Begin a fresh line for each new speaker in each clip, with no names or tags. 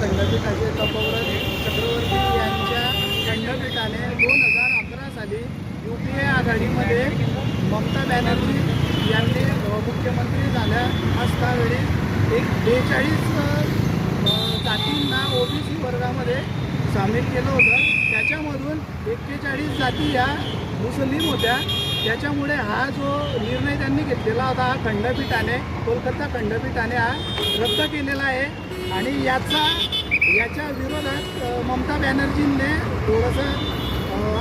खंडपीठाचे तपोव्रत चक्रवर्ती यांच्या खंडपीठाने दोन हजार अकरा साली यू पी ए आघाडीमध्ये ममता बॅनर्जी यांनी मुख्यमंत्री झाल्या असतावेळी एक बेचाळीस जातींना ओबीसी वर्गामध्ये सामील केलं होतं. त्याच्यामधून एक्केचाळीस जाती या मुस्लिम होत्या. त्याच्यामुळे हा जो निर्णय त्यांनी घेतलेला होता हा खंडपीठाने कोलकाता खंडपीठाने हा रद्द केलेला आहे. आणि याचा याच्या विरोधात ममता बॅनर्जींनी थोडंसं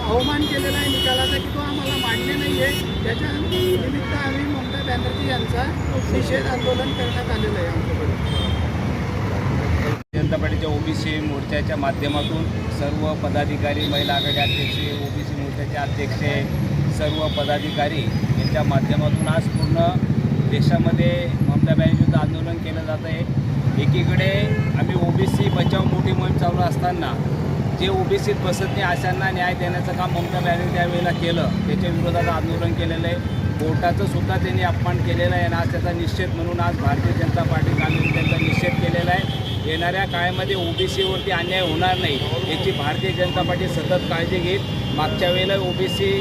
अवमान केलेला आहे निकालाचा की तो आम्हाला मान्य नाही आहे. त्याच्या निमित्त आम्ही ममता बॅनर्जी यांचा निषेध आंदोलन करण्यात आलेलं आहे आमच्याकडे.
जनता पार्टीच्या ओबीसी मोर्चाच्या माध्यमातून सर्व पदाधिकारी महिला आघाडी अध्यक्ष ओबीसी मोर्चाचे अध्यक्ष सर्व पदाधिकारी यांच्या माध्यमातून आज पूर्ण देशामध्ये ममता बॅनर्जीचं आंदोलन केलं जात आहे. एकीकडे आम्ही ओबीसी बचाव मोठी मोहीम चालू असताना जे ओबीसीत बसत नाही अशांना न्याय देण्याचं काम ममता बॅनर्जी त्यावेळेला केलं. त्याच्या विरोधात आंदोलन केलेलं आहे. कोर्टाचं सुद्धा त्यांनी अपमान केलेलं आहे आणि आज त्याचा निश्चित म्हणून आज भारतीय जनता पार्टी आम्ही त्यांचा निषेध केलेला आहे येणाऱ्या काळामध्ये ओबीसीवरती अन्याय होणार नाही याची भारतीय जनता पार्टी सतत काळजी घेईल. मागच्या वेळेला ओबीसी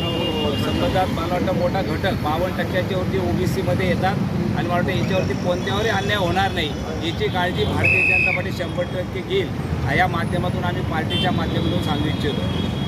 संबंधात मला वाटतं मोठा घटक बावन्न टक्क्याच्यावरती ओबीसीमध्ये येतात. आणि मला वाटतं याच्यावरती कोणत्यावरही अन्याय होणार नाही याची काळजी भारतीय जनता पार्टी शंभर टक्के घेईल. या माध्यमातून आम्ही पार्टीच्या माध्यमातून सांगू इच्छितो.